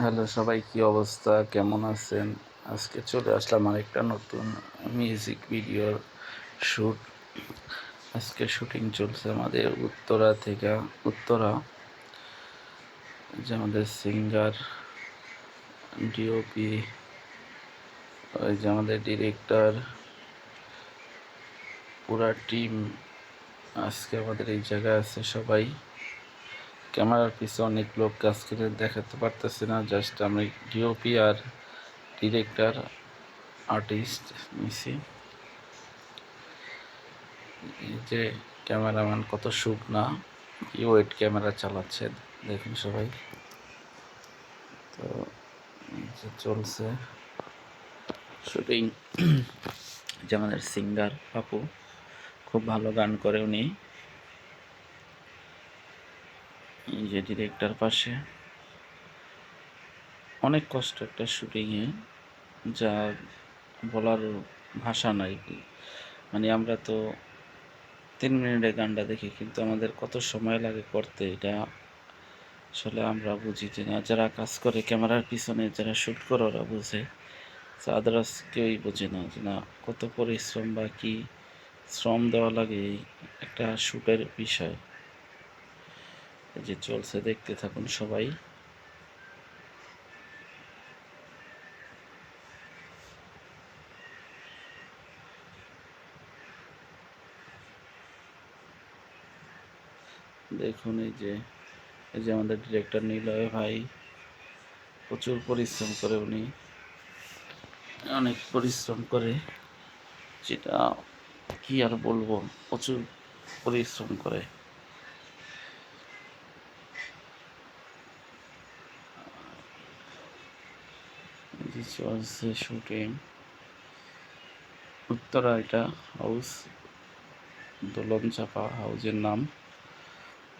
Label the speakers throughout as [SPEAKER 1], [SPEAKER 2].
[SPEAKER 1] Hello, সবাই কি অবস্থা? কেমন আছেন? আজকে চলে আসলাম আরেকটা নতুন মিউজিক ভিডিওর শ্যুট আজকে শুটিং চলছে আমাদের উত্তরা থেকে, উত্তরা। যে আমাদের সিঙ্গার ডিওপি ওই যে আমাদের ডিরেক্টর পুরা টিম আজকে আমাদের এই জায়গায় আছে সবাই। ক্যামেরার পিছনে অনেক লোক কাজ করে, দেখাতে পারতেছি না জাস্ট আমি ডিওপি আর ডিরেক্টর আর্টিস্ট নিছি। যে ক্যামেরাম্যান কত সুখ না ওয়েট ক্যামেরা চালাচ্ছে, দেখুন সবাই। তো চলছে শুটিং যে আমাদের সিঙ্গার পাপু, খুব ভালো গান করে উনি। যে ডিরেক্টর পাশে। অনেক কষ্ট একটা শুটিংয়ে যা বলার ভাষা নাই। মানে আমরা তো তিন মিনিটের গানটা দেখি, কিন্তু আমাদের কত সময় লাগে করতে এটা আসলে আমরা বুঝি যে না, যারা কাজ করে ক্যামেরার পিছনে, যারা শ্যুট করে ওরা বুঝে। আদার্স কেউই বোঝে না যে না, কত পরিশ্রম বা কী শ্রম দেওয়া লাগে একটা শ্যুটের বিষয়। যে চলছে, দেখতে থাকুন সবাই। দেখুন এই যে এই যে আমাদের ডিরেক্টর নিলয় ভাই। প্রচুর পরিশ্রম করে উনি। অনেক পরিশ্রম করে। যেটা কি আর বলব, প্রচুর পরিশ্রম করে। This was the shooting. Uttara এটা হাউস দোলন চাপা হাউজের নাম।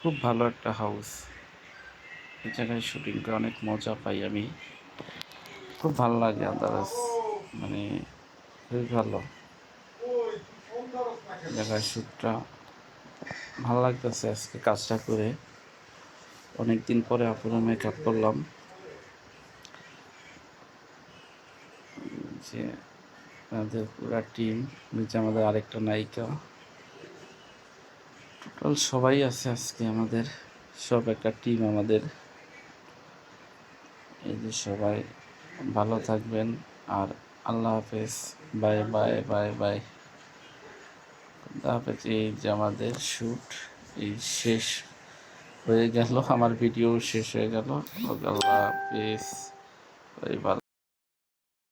[SPEAKER 1] খুব ভালো একটা হাউস এই জায়গায় শুটিং করে অনেক মজা পাই আমি। খুব ভালো লাগে আদার্স মানে খুবই ভালো। জায়গায় শ্যুটটা ভালো লাগতেছে আজকে কাজটা করে। অনেক দিন পরে আপুরা মেকআপ করলাম। যে আমাদের পুরা টিম নিচে আমাদের আরেকটা নায়িকা। টোটাল সবাই আছে আজকে আমাদের, সব একটা টিম আমাদের। এই যে সবাই, ভালো থাকবেন আর আল্লাহ হাফেজ। Bye bye bye bye. আল্লাহ হাফেজ, এই যে আমাদের শ্যুট এই শেষ হয়ে গেল, আমার ভিডিও শেষ হয়ে গেল। আল্লাহ হাফেজ বাই ভালো